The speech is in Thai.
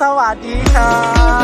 สวัสดีครับ